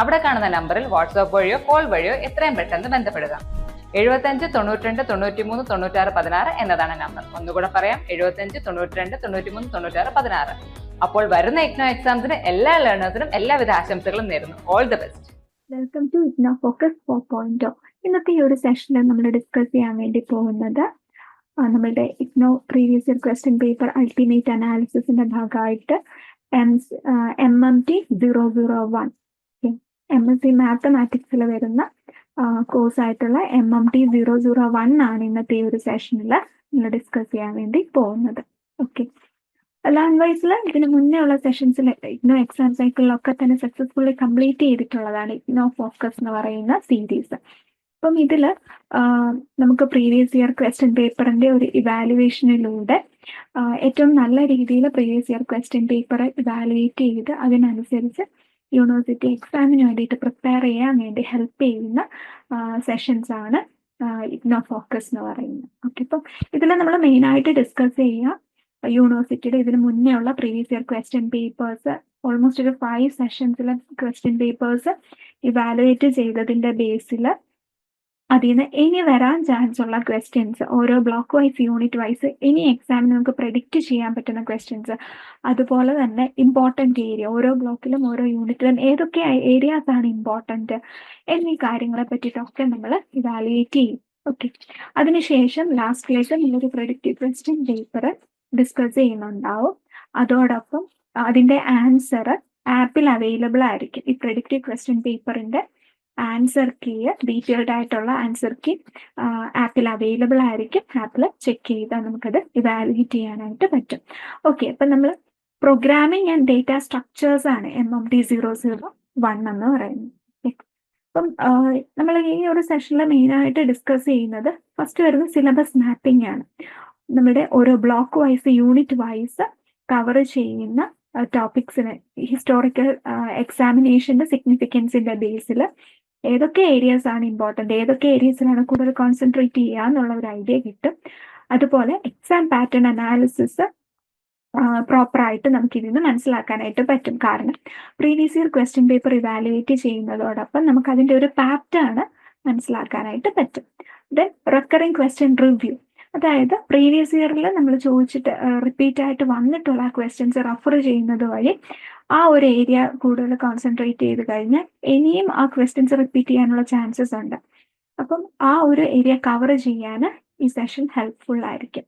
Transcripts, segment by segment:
അവിടെ കാണുന്ന നമ്പറിൽ വാട്സ്ആപ്പ് വഴിയോ കോൾ വഴിയോ എത്രയും പെട്ടെന്ന് ബന്ധപ്പെടുക. എഴുപത്തഞ്ച് തൊണ്ണൂറ്റിരണ്ട് തൊണ്ണൂറ്റിമൂന്ന് തൊണ്ണൂറ്റാറ് പതിനാറ് എന്നതാണ് നമ്പർ. ഒന്നുകൂടെ പറയാം എഴുപത്തഞ്ച് തൊണ്ണൂറ്റിരണ്ട് തൊണ്ണൂറ്റിമൂന്ന് തൊണ്ണൂറ്റാറ് പതിനാറ്. അപ്പോൾ വരുന്ന ഇഗ്നോ എക്സാംസിന് എല്ലാ ലേണേഴ്സിനും എല്ലാവിധ ആശംസകളും നേരുന്നു. All the best welcome to IGNOU focus four point ഇന്നത്തെ ഈ ഒരു സെഷനിൽ നമ്മൾ ഡിസ്കസ് ചെയ്യാൻ വേണ്ടി പോകുന്നത് നമ്മളുടെ IGNOU previous year question paper ultimate അനാലിസിസിന്റെ ഭാഗമായിട്ട് M M T zero zero one M S C മാത്തമാറ്റിക്സിൽ വരുന്ന കോഴ്സ് ആയിട്ടുള്ള M M T zero zero one ആണ് ഇന്നത്തെ ഒരു സെഷനിൽ നമ്മൾ ഡിസ്കസ് ചെയ്യാൻ വേണ്ടി പോകുന്നത്. ഓക്കെ ലാംഗ്വേജിൽ ഇതിന് മുന്നേ ഉള്ള സെഷൻസിൽ ഇഗ്നോ എക്സാം സൈക്കിളിലൊക്കെ തന്നെ സക്സസ്ഫുള്ളി കംപ്ലീറ്റ് ചെയ്തിട്ടുള്ളതാണ് ഇഗ്നോ ഫോക്കസ് എന്ന് പറയുന്ന സീരീസ് അപ്പം ഇതിൽ നമുക്ക് പ്രീവിയസ് ഇയർ ക്വസ്റ്റ്യൻ പേപ്പറിന്റെ ഒരു ഇവാലുവേഷനിലൂടെ ഏറ്റവും നല്ല രീതിയിൽ previous year question paper evaluate ചെയ്ത് അതിനനുസരിച്ച് യൂണിവേഴ്സിറ്റി എക്സാമിന് വേണ്ടിയിട്ട് പ്രിപ്പയർ ചെയ്യാൻ വേണ്ടി ഹെൽപ്പ് ചെയ്യുന്ന സെഷൻസ് ആണ് ഇഗ്നോ ഫോക്കസ് എന്ന് പറയുന്നത്. ഓക്കെ ഇപ്പം ഇതിൽ നമ്മൾ മെയിനായിട്ട് ഡിസ്കസ് ചെയ്യുക. യൂണിവേഴ്സിറ്റിയുടെ ഇതിന് മുന്നേ ഉള്ള previous year question papers almost ഒരു ഫൈവ് സെഷൻസിലെ ക്വസ്റ്റ്യൻ പേപ്പേഴ്സ് ഇവാലുവേറ്റ് ചെയ്തതിന്റെ ബേസിൽ അതിൽ നിന്ന് ഇനി വരാൻ ചാൻസ് ഉള്ള ക്വസ്റ്റ്യൻസ് ഓരോ ബ്ലോക്ക് വൈസ് യൂണിറ്റ് വൈസ് ഇനി എക്സാമിന് നമുക്ക് പ്രെഡിക്റ്റ് ചെയ്യാൻ പറ്റുന്ന ക്വസ്റ്റ്യൻസ് അതുപോലെ തന്നെ ഇമ്പോർട്ടന്റ് ഏരിയ ഓരോ ബ്ലോക്കിലും ഓരോ യൂണിറ്റിലും ഏതൊക്കെ ഏരിയാസ് ആണ് ഇമ്പോർട്ടന്റ് എന്നീ കാര്യങ്ങളെ പറ്റിയിട്ടൊക്കെ നമ്മൾ ഇവാലുവേറ്റ് ചെയ്യും. ഓക്കെ അതിനുശേഷം ലാസ്റ്റിലേക്ക് നമ്മളൊരു പ്രെഡിക്റ്റീവ് ക്വസ്റ്റ്യൻ പേപ്പർ ഡിസ്കസ് ചെയ്യുന്നുണ്ടാവും. അതോടൊപ്പം അതിന്റെ ആൻസർ ആപ്പിൽ അവൈലബിൾ ആയിരിക്കും. ഈ പ്രെഡിക്റ്റീവ് ക്വസ്റ്റ്യൻ പേപ്പറിന്റെ ആൻസർ കീ ഡീറ്റെയിൽഡ് ആയിട്ടുള്ള ആൻസർ കീ ആപ്പിൽ അവൈലബിൾ ആയിരിക്കും. ആപ്പിൽ ചെക്ക് ചെയ്താൽ നമുക്കത് ഇവാലുവേറ്റ് ചെയ്യാനായിട്ട് പറ്റും. ഓക്കെ അപ്പം നമ്മൾ പ്രോഗ്രാമിംഗ് ആൻഡ് ഡേറ്റ സ്ട്രക്ചേഴ്സ് ആണ് M M T zero zero one എന്ന് പറയുന്നത്. അപ്പം നമ്മൾ ഈ ഒരു സെഷനിൽ മെയിനായിട്ട് ഡിസ്കസ് ചെയ്യുന്നത് ഫസ്റ്റ് വരുന്നത് സിലബസ് മാപ്പിംഗ് ആണ്. നമ്മുടെ ഓരോ block wise unit wise cover ചെയ്യുന്ന ടോപ്പിക്സിന് ഹിസ്റ്റോറിക്കൽ എക്സാമിനേഷന്റെ സിഗ്നിഫിക്കൻസിന്റെ ബേസിൽ ഏതൊക്കെ ഏരിയാസ് ആണ് ഇമ്പോർട്ടന്റ് ഏതൊക്കെ ഏരിയസിലാണ് കൂടുതൽ കോൺസെൻട്രേറ്റ് ചെയ്യുക എന്നുള്ള ഒരു ഐഡിയ കിട്ടും. അതുപോലെ എക്സാം പാറ്റേൺ അനാലിസിസ് പ്രോപ്പറായിട്ട് നമുക്ക് ഇതിൽ നിന്ന് മനസ്സിലാക്കാനായിട്ട് പറ്റും. കാരണം previous year question paper evaluate ചെയ്യുന്നതോടൊപ്പം നമുക്ക് അതിന്റെ ഒരു പാറ്റേൺ മനസ്സിലാക്കാനായിട്ട് പറ്റും. ദെൻ റെക്കറിങ് ക്വസ്റ്റ്യൻ റിവ്യൂ അതായത് പ്രീവിയസ് ഇയറിൽ നമ്മൾ ചോദിച്ചിട്ട് റിപ്പീറ്റ് ആയിട്ട് വന്നിട്ടുള്ള ക്വസ്റ്റ്യൻസ് റഫർ ചെയ്യുന്നത് വഴി ആ ഒരു ഏരിയ കൂടുതൽ കോൺസെൻട്രേറ്റ് ചെയ്ത് കഴിഞ്ഞാൽ ഇനിയും ആ ക്വസ്റ്റ്യൻസ് റിപ്പീറ്റ് ചെയ്യാനുള്ള ചാൻസസ് ഉണ്ട്. അപ്പം ആ ഒരു ഏരിയ കവർ ചെയ്യാൻ ഈ സെഷൻ ഹെൽപ്ഫുൾ ആയിരിക്കും.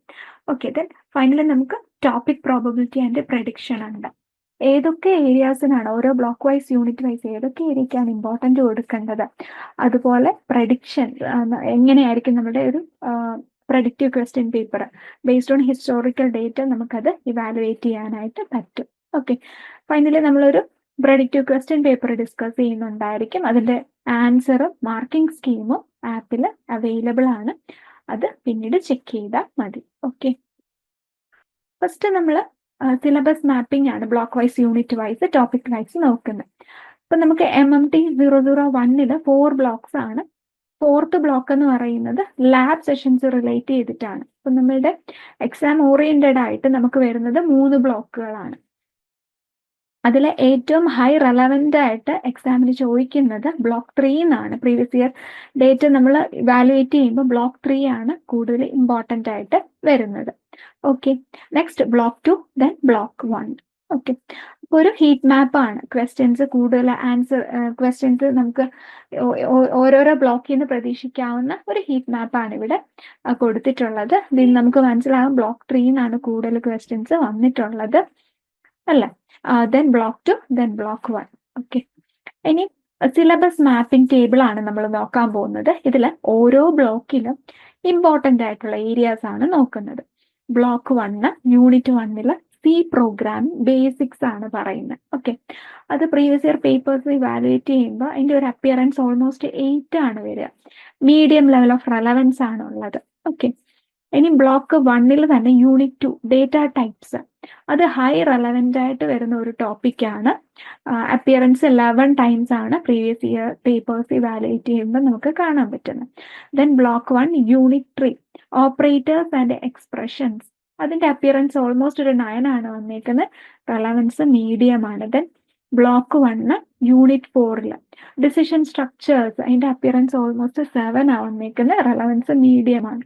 ഓക്കെ ദെൻ ഫൈനലി നമുക്ക് ടോപ്പിക് പ്രോബബിലിറ്റി ആൻഡ് പ്രഡിക്ഷൻ ഉണ്ട്. ഏതൊക്കെ ഏരിയാസിനാണ് ഓരോ ബ്ലോക്ക് വൈസ് യൂണിറ്റ് വൈസ് ഏതൊക്കെ ഏരിയക്കാണ് ഇമ്പോർട്ടന്റ് കൊടുക്കേണ്ടത്? അതുപോലെ പ്രഡിക്ഷൻ എങ്ങനെയായിരിക്കും നമ്മുടെ ഒരു predictive question paper based on historical data നമുക്കത് ഇവാലുവേറ്റ് ചെയ്യാനായിട്ട് പറ്റും. ഓക്കെ ഫൈനലി നമ്മളൊരു പ്രഡിക്റ്റീവ് ക്വസ്റ്റ്യൻ പേപ്പർ ഡിസ്കസ് ചെയ്യുന്നുണ്ടായിരിക്കും. അതിന്റെ ആൻസറും മാർക്കിംഗ് സ്കീമും ആപ്പിൽ അവൈലബിൾ ആണ്. അത് പിന്നീട് ചെക്ക് ചെയ്താൽ മതി. ഓക്കെ ഫസ്റ്റ് നമ്മൾ സിലബസ് മാപ്പിംഗ് ആണ് block wise unit wise topic wise നോക്കുന്നത്. ഇപ്പം നമുക്ക് M M T zero zero വണ്ണിൽ ഫോർ ബ്ലോക്സ് ആണ് ഫോർത്ത് ബ്ലോക്ക് എന്ന് പറയുന്നത് ലാബ് സെഷൻസ് റിലേറ്റ് ചെയ്തിട്ടാണ്. അപ്പൊ നമ്മളുടെ എക്സാം ഓറിയന്റഡ് ആയിട്ട് നമുക്ക് വരുന്നത് മൂന്ന് ബ്ലോക്കുകളാണ് അതിലെ ഏറ്റവും ഹൈ റെലവന്റ് ആയിട്ട് എക്സാമിന് ചോദിക്കുന്നത് ബ്ലോക്ക് ത്രീ എന്നാണ്. പ്രീവിയസ് ഇയർ ഡേറ്റ് നമ്മൾ വാലുവേറ്റ് ചെയ്യുമ്പോൾ ബ്ലോക്ക് ത്രീ ആണ് കൂടുതൽ ഇമ്പോർട്ടന്റ് ആയിട്ട് വരുന്നത്. Okay next block two then block one okay ഒരു ഹീറ്റ് മാപ്പ് ആണ്. ക്വസ്റ്റ്യൻസ് കൂടുതൽ ആൻസർ ക്വസ്റ്റ്യൻസ് നമുക്ക് ഓരോരോ ബ്ലോക്കിൽ നിന്ന് പ്രതീക്ഷിക്കാവുന്ന ഒരു ഹീറ്റ് മാപ്പ് ആണ് ഇവിടെ കൊടുത്തിട്ടുള്ളത്. ഇതിൽ നമുക്ക് മനസ്സിലാകും ബ്ലോക്ക് ത്രീ എന്നാണ് കൂടുതൽ ക്വസ്റ്റ്യൻസ് വന്നിട്ടുള്ളത്. അല്ല? Then block two then block one okay ഇനി സിലബസ് മാപ്പിംഗ് ടേബിൾ ആണ് നമ്മൾ നോക്കാൻ പോകുന്നത്. ഇതിൽ ഓരോ ബ്ലോക്കിലും ഇമ്പോർട്ടന്റ് ആയിട്ടുള്ള ഏരിയാസ് ആണ് നോക്കുന്നത്. ബ്ലോക്ക് വണ്ണ് യൂണിറ്റ് വണ്ണിൽ സി പ്രോഗ്രാമിംഗ് ബേസിക്സ് ആണ് പറയുന്നത്. ഓക്കെ അത് പ്രീവിയസ് ഇയർ പേപ്പേഴ്സ് ഇവാലുവേറ്റ് ചെയ്യുമ്പോൾ അതിന്റെ ഒരു അപ്പിയറൻസ് ഓൾമോസ്റ്റ് എയ്റ്റ് ആണ് വരിക. മീഡിയം ലെവൽ ഓഫ് റെലവൻസ് ആണ് ഉള്ളത്. ഓക്കെ ഇനി ബ്ലോക്ക് വണ്ണിൽ തന്നെ യൂണിറ്റ് ടു ഡേറ്റ ടൈപ്സ് അത് ഹൈ റെലവെന്റ് ആയിട്ട് വരുന്ന ഒരു ടോപ്പിക്കാണ് അപ്പിയറൻസ് ലെവൻ ടൈംസ് ആണ് പ്രീവിയസ് ഇയർ പേപ്പേഴ്സ് ഇവാലുവേറ്റ് ചെയ്യുമ്പോൾ നമുക്ക് കാണാൻ പറ്റുന്നത്. Then block one unit three operators and expressions അതിന്റെ അപ്പിയറൻസ് ഓൾമോസ്റ്റ് ഒരു നയൻ ആണ് വന്നേക്കുന്നത്. റെലവൻസ് മീഡിയം ആണ്. ദെൻ ബ്ലോക്ക് വണ്ണ് യൂണിറ്റ് ഫോറിൽ ഡിസിഷൻ സ്ട്രക്ചേഴ്സ് അതിന്റെ അപ്പിയറൻസ് ഓൾമോസ്റ്റ് സെവൻ ആണ് വന്നേക്കുന്നത്. റെലവൻസ് മീഡിയം ആണ്.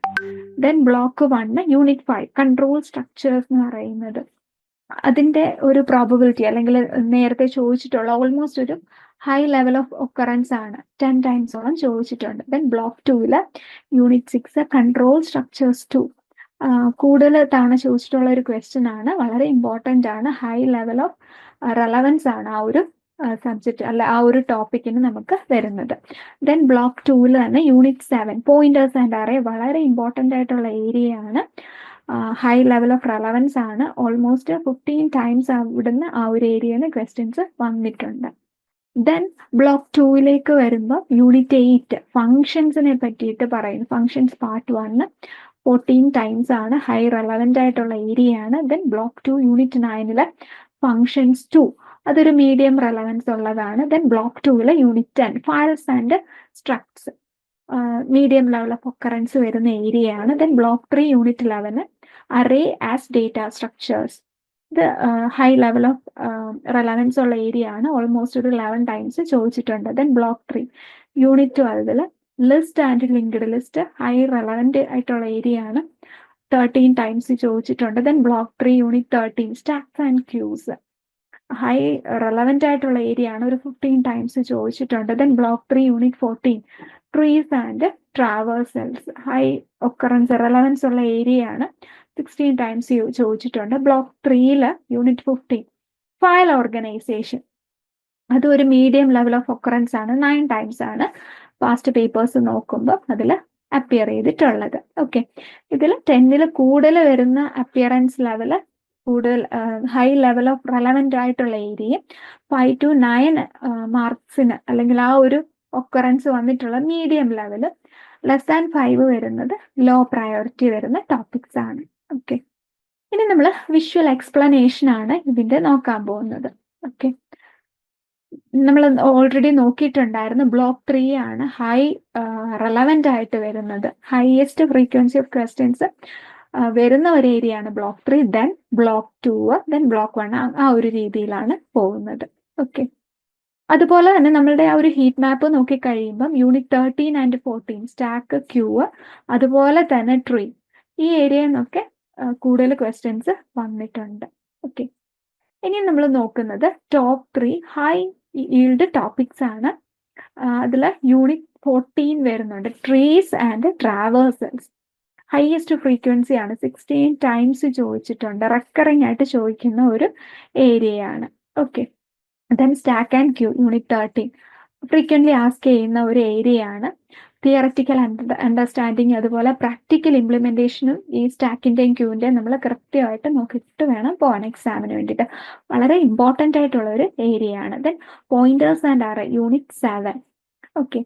Then block one unit five control structures എന്ന് പറയുന്നത്. അതിന്റെ ഒരു പ്രോബബിലിറ്റി അല്ലെങ്കിൽ നേരത്തെ ചോദിച്ചിട്ടുള്ള ഓൾമോസ്റ്റ് ഒരു ഹൈ ലെവൽ ഓഫ് ഒക്കറൻസ് ആണ്. ടെൻ ടൈംസോളം ചോദിച്ചിട്ടുണ്ട്. ദെൻ ബ്ലോക്ക് ടൂവിൽ unit six control structures two കൂടുതൽ തവണ ചോദിച്ചിട്ടുള്ള ഒരു ക്വസ്റ്റ്യൻ ആണ്. വളരെ ഇമ്പോർട്ടന്റ് ആണ്. ഹൈ ലെവൽ ഓഫ് റെലവൻസ് ആണ് ആ ഒരു സബ്ജക്റ്റ് അല്ല ആ ഒരു ടോപ്പിക്കിന് നമുക്ക് വരുന്നത്. ദെൻ ബ്ലോക്ക് ടൂവിൽ തന്നെ unit seven pointers and array വളരെ ഇമ്പോർട്ടന്റ് ആയിട്ടുള്ള ഏരിയ ആണ്. ഹൈ ലെവൽ ഓഫ് റെലവൻസ് ആണ്. ഓൾമോസ്റ്റ് ഫിഫ്റ്റീൻ ടൈംസ് അവിടുന്ന് ആ ഒരു ഏരിയയിൽ നിന്ന് ക്വസ്റ്റ്യൻസ് വന്നിട്ടുണ്ട്. ദെൻ ബ്ലോക്ക് ടൂവിലേക്ക് വരുമ്പോൾ യൂണിറ്റ് എയ്റ്റ് ഫങ്ഷൻസിനെ പറ്റിയിട്ട് പറയുന്നു. Functions part one fourteen times ആണ് ഹൈ റെലവെന്റ് ആയിട്ടുള്ള ഏരിയ ആണ്. ദെൻ ബ്ലോക്ക് ടു യൂണിറ്റ് നയനിലെ ഫങ്ഷൻസ് ടു അതൊരു മീഡിയം റെലവൻസ് ഉള്ളതാണ്. Then block ടൂവിലെ unit ten files and structs medium level of occurrence വരുന്ന ഏരിയ ആണ്. ദെൻ ബ്ലോക്ക് ത്രീ യൂണിറ്റ് ലെവന് array as data structures ഇത് high level of relevance ഉള്ള area ആണ്. Almost ഒരു ലെവൻ ടൈംസ് ചോദിച്ചിട്ടുണ്ട്. Then block three unit ട്വൽവിൽ list and linked list high relevant ആയിട്ടുള്ള area ആണ്. തേർട്ടീൻ ടൈംസ് ചോദിച്ചിട്ടുണ്ട്. Then block three unit thirteen stacks and queues high relevant ആയിട്ടുള്ള area ആണ്. ഒരു ഫിഫ്റ്റീൻ ടൈംസ് ചോദിച്ചിട്ടുണ്ട്. Then block three unit fourteen trees and traversals high occurrence relevance ഉള്ള area ആണ്. Sixteen times ചോദിച്ചിട്ടുണ്ട്. ബ്ലോക്ക് ത്രീയിൽ യൂണിറ്റ് ഫിഫ്റ്റീൻ ഫയൽ ഓർഗനൈസേഷൻ അത് ഒരു മീഡിയം ലെവൽ ഓഫ് ഒക്കറൻസ് ആണ്. നയൻ ടൈംസ് ആണ്. പാസ്റ്റ് പേപ്പേഴ്സ് നോക്കുമ്പോൾ അതിൽ അപ്പിയർ ചെയ്തിട്ടുള്ളത്. ഓക്കെ ഇതിൽ ടെന്നിൽ കൂടുതൽ വരുന്ന അപ്പിയറൻസ് ലെവൽ കൂടുതൽ ഹൈ ലെവൽ ഓഫ് റെലവെന്റ് ആയിട്ടുള്ള ഏരിയ ഫൈവ് ടു നയൻ മാർക്സിന് അല്ലെങ്കിൽ ആ ഒരു ഒക്കറൻസ് വന്നിട്ടുള്ള medium level less than five വരുന്നത് ലോ പ്രയോറിറ്റി വരുന്ന ടോപ്പിക്സ് ആണ്. ഓക്കെ ഇനി നമ്മൾ വിഷ്വൽ എക്സ്പ്ലനേഷൻ ആണ് ഇതിന്റെ നോക്കാൻ പോകുന്നത്. ഓക്കെ നമ്മൾ ഓൾറെഡി നോക്കിയിട്ടുണ്ടായിരുന്നു ബ്ലോക്ക് ത്രീ ആണ് ഹൈ റെലവെന്റ് ആയിട്ട് വരുന്നത്. ഹൈയസ്റ്റ് ഫ്രീക്വൻസി ഓഫ് ക്വസ്റ്റ്യൻസ് വരുന്ന ഒരു ഏരിയ ആണ് block three then block two then block one ആ ഒരു രീതിയിലാണ് പോകുന്നത്. ഓക്കെ അതുപോലെ തന്നെ നമ്മളുടെ ആ ഒരു heat map നോക്കിക്കഴിയുമ്പം unit thirteen and fourteen stack queue അതുപോലെ തന്നെ ട്രീ ഈ ഏരിയയിൽ നിന്നൊക്കെ കൂടുതൽ ക്വസ്റ്റ്യൻസ് വന്നിട്ടുണ്ട്. ഓക്കെ ഇനി നമ്മൾ നോക്കുന്നത് top three high yield topics ആണ്. അതിൽ യൂണിറ്റ് ഫോർട്ടീൻ വരുന്നുണ്ട്. Trees and traversals highest frequency ആണ്. സിക്സ്റ്റീൻ ടൈംസ് ചോദിച്ചിട്ടുണ്ട്. റെക്കറിങ് ആയിട്ട് ചോദിക്കുന്ന ഒരു ഏരിയയാണ് okay then stack and queue unit thirteen frequently ask ചെയ്യുന്ന ഒരു ഏരിയയാണ് തിയററ്റിക്കൽ അണ്ടർസ്റ്റാൻഡിങ് അതുപോലെ പ്രാക്ടിക്കൽ ഇംപ്ലിമെന്റേഷനും ഈ സ്റ്റാക്കിന്റെയും ക്യൂവിന്റെയും നമ്മൾ കൃത്യമായിട്ട് നോക്കിയിട്ട് വേണം പോകാൻ എക്സാമിന് വേണ്ടിയിട്ട്. വളരെ ഇമ്പോർട്ടന്റ് ആയിട്ടുള്ള ഒരു ഏരിയ ആണ് then pointers and are unit seven okay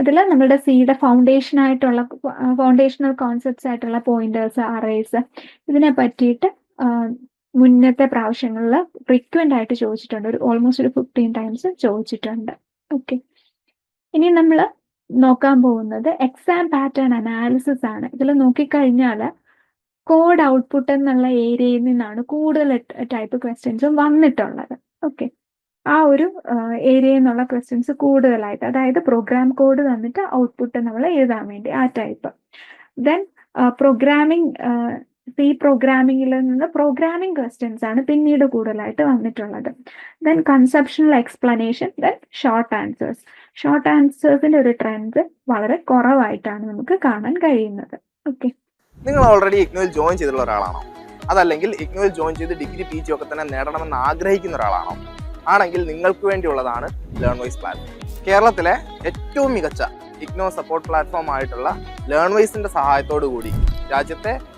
അതിൽ നമ്മളുടെ സിയുടെ ഫൗണ്ടേഷൻ ആയിട്ടുള്ള ഫൗണ്ടേഷണൽ കോൺസെപ്റ്റ്സ് ആയിട്ടുള്ള പോയിന്റേഴ്സ് അറേസ് ഇതിനെ പറ്റിയിട്ട് മുന്നത്തെ പ്രാവശ്യങ്ങളിൽ ഫ്രീക്വന്റ് ആയിട്ട് ചോദിച്ചിട്ടുണ്ട്. ഒരു ഓൾമോസ്റ്റ് ഒരു ഫിഫ്റ്റീൻ ടൈംസ് ചോദിച്ചിട്ടുണ്ട്. ഓക്കെ ഇനി നമ്മൾ നോക്കാൻ പോകുന്നത്. എക്സാം പാറ്റേൺ അനാലിസിസ് ആണ്. ഇതിൽ നോക്കിക്കഴിഞ്ഞാൽ കോഡ് ഔട്ട്പുട്ട് എന്നുള്ള ഏരിയയിൽ നിന്നാണ് കൂടുതൽ ടൈപ്പ് ക്വസ്റ്റ്യൻസും വന്നിട്ടുള്ളത്. ഓക്കെ ആ ഒരു ഏരിയയിൽ നിന്നുള്ള ക്വസ്റ്റ്യൻസ് കൂടുതലായിട്ട് അതായത് പ്രോഗ്രാം കോഡ് തന്നിട്ട് ഔട്ട്പുട്ട് നമ്മൾ എഴുതാൻ വേണ്ടി ആ ടൈപ്പ് ദെൻ പ്രോഗ്രാമിംഗ് സി പ്രോഗ്രാമിംഗിൽ നിന്ന് പ്രോഗ്രാമിംഗ് ക്വസ്റ്റ്യൻസ് ആണ് പിന്നീട് കൂടുതലായിട്ട് വന്നിട്ടുള്ളത്. Then conceptual explanation then short answers short ആൻസേഴ്സിന്റെ ഒരു ട്രെൻഡ് വളരെ കുറവായിട്ടാണ് നമുക്ക് കാണാൻ കഴിയുന്നത്. ഓക്കെ നിങ്ങൾ ഓൾറെഡി ഇഗ്നോയിൽ ജോയിൻ ചെയ്തിട്ടുള്ള ഒരാളാണോ? അതല്ലെങ്കിൽ ഇഗ്നോയിൽ ജോയിൻ ചെയ്ത് ഡിഗ്രി പി ജി ഒക്കെ തന്നെ നേടണമെന്ന് ആഗ്രഹിക്കുന്ന ഒരാളാണോ? ആണെങ്കിൽ നിങ്ങൾക്ക് വേണ്ടിയുള്ളതാണ് ലേൺ വൈസ് പ്ലാറ്റ്ഫോം കേരളത്തിലെ ഏറ്റവും മികച്ച ഇഗ്നോ സപ്പോർട്ട് പ്ലാറ്റ്ഫോം ആയിട്ടുള്ള ലേൺ വൈസിന്റെ സഹായത്തോടു കൂടി രാജ്യത്തെ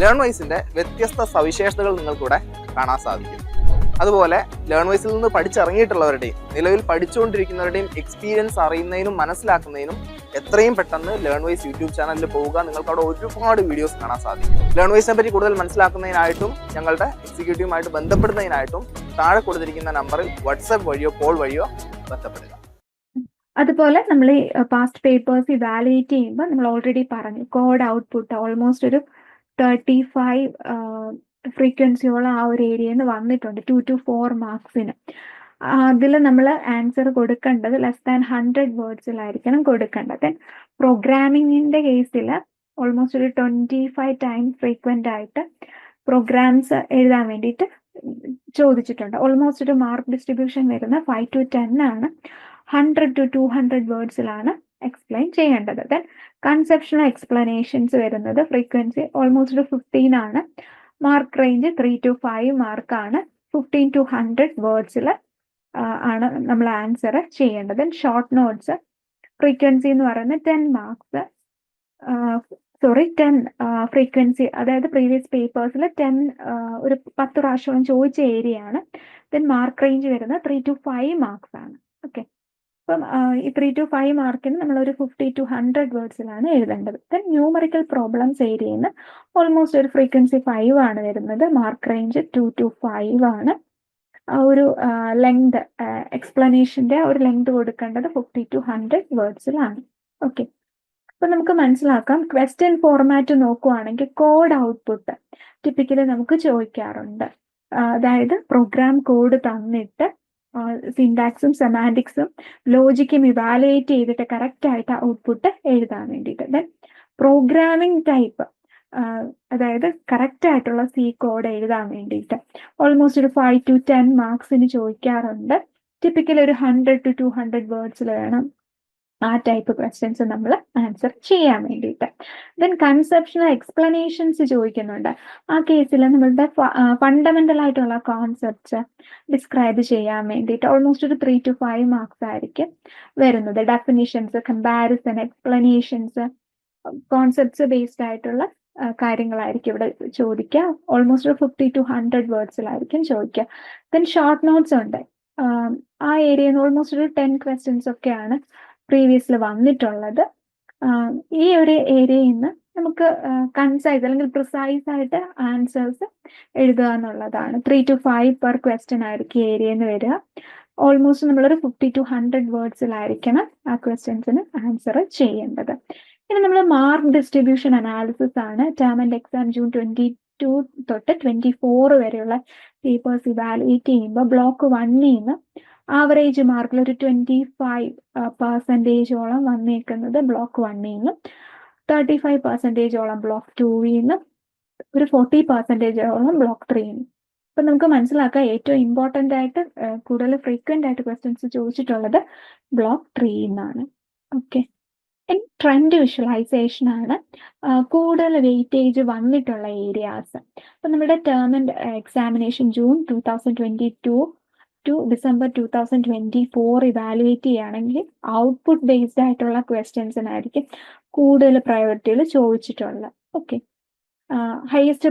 ലേൺ വൈസിന്റെ വ്യത്യസ്ത സവിശേഷതകൾ നിങ്ങൾക്കിവിടെ കാണാൻ സാധിക്കും. അതുപോലെ ലേൺ വൈസിൽ നിന്ന് പഠിച്ചിറങ്ങിയിട്ടുള്ളവരുടെയും നിലവിൽ പഠിച്ചുകൊണ്ടിരിക്കുന്നവരുടെയും എക്സ്പീരിയൻസ് അറിയുന്നതിനും മനസ്സിലാക്കുന്നതിനും എത്രയും പെട്ടെന്ന് ലേൺ വൈസ് യൂട്യൂബ് ചാനലിൽ പോവുക. നിങ്ങൾക്ക് അവിടെ ഒരുപാട് വീഡിയോസ് കാണാൻ സാധിക്കും. ലേൺ വൈസിനെ പറ്റി കൂടുതൽ മനസ്സിലാക്കുന്നതിനായിട്ടും ഞങ്ങളുടെ എക്സിക്യൂട്ടീവുമായിട്ട് ബന്ധപ്പെടുന്നതിനായിട്ടും താഴെ കൊടുത്തിരിക്കുന്ന നമ്പറിൽ വാട്സാപ്പ് വഴിയോ കോൾ വഴിയോ ബന്ധപ്പെടുക. അതുപോലെ നമ്മൾ പാസ്റ്റ് പേപ്പേഴ്സ് ഇവാലുവേറ്റ് ചെയ്യുമ്പോൾ നമ്മൾ ഓൾറെഡി പറഞ്ഞു കോഡ് ഔട്ട്പുട്ട് ഓൾമോസ്റ്റ് ഒരു തേർട്ടി ഫൈവ് ഫ്രീക്വൻസിയോളം ആ ഒരു ഏരിയയിൽ നിന്ന് വന്നിട്ടുണ്ട് ടു ടു ഫോർ മാർക്സിന് അതിൽ നമ്മൾ ആൻസർ കൊടുക്കേണ്ടത് ലെസ് ദാൻ ഹൺഡ്രഡ് വേർഡ്സിലായിരിക്കണം കൊടുക്കേണ്ടത്. പ്രോഗ്രാമിങ്ങിന്റെ കേസിൽ ഓൾമോസ്റ്റ് ഒരു ട്വന്റി ഫൈവ് ടൈം ഫ്രീക്വന്റ് ആയിട്ട് പ്രോഗ്രാംസ് എഴുതാൻ വേണ്ടിയിട്ട് ചോദിച്ചിട്ടുണ്ട്. ഓൾമോസ്റ്റ് ഒരു മാർക്ക് ഡിസ്ട്രിബ്യൂഷൻ വരുന്ന ഫൈവ് ടു ടെൻ ആണ്. ഹൺഡ്രഡ് ടു ടു ഹൺഡ്രഡ് വേർഡ്സിലാണ് എക്സ്പ്ലെയിൻ ചെയ്യേണ്ടത്. ദെൻ കൺസെപ്ഷണൽ എക്സ്പ്ലനേഷൻസ് വരുന്നത് ഫ്രീക്വൻസി ഓൾമോസ്റ്റ് ഫിഫ്റ്റീൻ ആണ്. Mark range three to five മാർക്കാണ് ഫിഫ്റ്റീൻ ടു ഹൺഡ്രഡ് വേർഡ്സിൽ ആണ് നമ്മൾ ആൻസർ ചെയ്യേണ്ടത്. ദെൻ ഷോർട്ട് നോട്ട്സ് ഫ്രീക്വൻസി എന്ന് പറയുന്നത് ten marks sorry ten frequency അതായത് പ്രീവിയസ് പേപ്പേഴ്സിൽ ടെൻ ഒരു പത്ത് പ്രാവശ്യം ചോദിച്ച ഏരിയ ആണ്. ദെൻ മാർക്ക് റേഞ്ച് വരുന്നത് ത്രീ ടു ഫൈവ് മാർക്സ് ആണ്. ഓക്കെ അപ്പം ഈ ത്രീ ടു ഫൈവ് മാർക്കിന് നമ്മൾ ഒരു ഫിഫ്റ്റി ടു ഹൺഡ്രഡ് വേർഡ്സിലാണ് എഴുതേണ്ടത്. ദെൻ ന്യൂമറിക്കൽ പ്രോബ്ലംസ് ഏരിയയിൽ നിന്ന് ഓൾമോസ്റ്റ് ഒരു ഫ്രീക്വൻസി ഫൈവ് ആണ് വരുന്നത്. Mark range two to five ആണ്. ഒരു ലെങ്ത് എക്സ്പ്ലനേഷന്റെ ഒരു ലെങ്ത് കൊടുക്കേണ്ടത് ഫിഫ്റ്റി ടു ഹൺഡ്രഡ് വേർഡ്സിലാണ് ഓക്കെ അപ്പം നമുക്ക് മനസ്സിലാക്കാം. ക്വസ്റ്റ്യൻ ഫോർമാറ്റ് നോക്കുവാണെങ്കിൽ കോഡ് ഔട്ട്പുട്ട് ടിപ്പിക്കലി നമുക്ക് ചോദിക്കാറുണ്ട്. അതായത് പ്രോഗ്രാം കോഡ് തന്നിട്ട് സിൻടാക്സും സെമാന്റിക്സും ലോജിക്കും ഇവാലുവേറ്റ് ചെയ്തിട്ട് കറക്റ്റ് ആയിട്ട് ഔട്ട്പുട്ട് എഴുതാൻ വേണ്ടിയിട്ട്. ദെൻ പ്രോഗ്രാമിംഗ് ടൈപ്പ് അതായത് കറക്റ്റ് ആയിട്ടുള്ള സി കോഡ് എഴുതാൻ വേണ്ടിയിട്ട്. ഓൾമോസ്റ്റ് ഒരു ഫൈവ് ടു ടെൻ മാർക്സിന് ചോദിക്കാറുണ്ട്. ടിപ്പിക്കൽ ഒരു ഹൺഡ്രഡ് ടു ടു ഹൺഡ്രഡ് വേർഡ്സിൽ വേണം. ആ ടൈപ്പ് ക്വസ്റ്റ്യൻസ് നമ്മൾ ആൻസർ ചെയ്യാൻ വേണ്ടിയിട്ട്. ദെൻ കൺസെപ്ഷണൽ എക്സ്പ്ലനേഷൻസ് ചോദിക്കുന്നുണ്ട്. ആ കേസിൽ നമ്മളുടെ ഫണ്ടമെന്റൽ ആയിട്ടുള്ള കോൺസെപ്റ്റ്സ് ഡിസ്ക്രൈബ് ചെയ്യാൻ വേണ്ടിയിട്ട് ഓൾമോസ്റ്റ് ഒരു ത്രീ ടു ഫൈവ് മാർക്സ് ആയിരിക്കും വരുന്നത്. Definitions comparison explanations concepts based ആയിട്ടുള്ള കാര്യങ്ങളായിരിക്കും ഇവിടെ ചോദിക്കുക. ഓൾമോസ്റ്റ് ഒരു ഫിഫ്റ്റി ടു ഹൺഡ്രഡ് വേർഡ്സിലായിരിക്കും ചോദിക്കുക. ദെൻ ഷോർട്ട് നോട്ട്സ് ഉണ്ട്. ആ നിന്ന് ഓൾമോസ്റ്റ് ഒരു ടെൻ ക്വസ്റ്റ്യൻസ് ഒക്കെയാണ് പ്രീവിയസിൽ വന്നിട്ടുള്ളത്. ഈ ഒരു ഏരിയയിൽ നിന്ന് നമുക്ക് കൺസൈസ് അല്ലെങ്കിൽ പ്രിസൈസ് ആയിട്ട് ആൻസേഴ്സ് എഴുതുക എന്നുള്ളതാണ്. Three to five per question ആയിരിക്കും ഏരിയയിൽ നിന്ന് വരിക. ഓൾമോസ്റ്റ് നമ്മളൊരു ഫിഫ്റ്റി ടു ഹൺഡ്രഡ് വേർഡ്സിലായിരിക്കണം ആ ക്വസ്റ്റ്യൻസിന് ആൻസർ ചെയ്യേണ്ടത്. ഇനി നമ്മൾ മാർക്ക് ഡിസ്ട്രിബ്യൂഷൻ അനാലിസിസ് ആണ്. Term end exam June twenty two തൊട്ട് ട്വന്റി ഫോർ വരെയുള്ള പേപ്പേഴ്സ് ഇവാലുവേറ്റ് ചെയ്യുമ്പോൾ ബ്ലോക്ക് വണ്ണിൽ നിന്ന് ആവറേജ് മാർക്കിൽ ഒരു ട്വന്റി ഫൈവ് പെർസെന്റേജോളം വന്നേക്കുന്നത് ബ്ലോക്ക് വണ്ണിൽ നിന്നും തേർട്ടി ഫൈവ് പെർസെന്റേജോളം ബ്ലോക്ക് ടൂവിൽ നിന്നും ഒരു ഫോർട്ടി പെർസെന്റേജോളം ബ്ലോക്ക് ത്രീയിൽ നിന്നും അപ്പം നമുക്ക് മനസ്സിലാക്കാം ഏറ്റവും ഇമ്പോർട്ടന്റ് ആയിട്ട് കൂടുതൽ ഫ്രീക്വന്റ് ആയിട്ട് ക്വസ്റ്റ്യൻസ് ചോദിച്ചിട്ടുള്ളത് ബ്ലോക്ക് ത്രീയിൽ നിന്നാണ് ഓക്കെ ട്രെൻഡ് വിഷ്വലൈസേഷൻ ആണ്. കൂടുതൽ വെയിറ്റേജ് വന്നിട്ടുള്ള ഏരിയാസ് അപ്പം നമ്മുടെ term and examination June two thousand twenty two to December two thousand twenty four evaluate ചെയ്യുകയാണെങ്കിൽ ഔട്ട്പുട്ട് ബേസ്ഡ് ആയിട്ടുള്ള ക്വസ്റ്റ്യൻസിനായിരിക്കും കൂടുതൽ പ്രയോറിറ്റിയിൽ ചോദിച്ചിട്ടുള്ളത്. ഓക്കെ ഹയസ്റ്റ്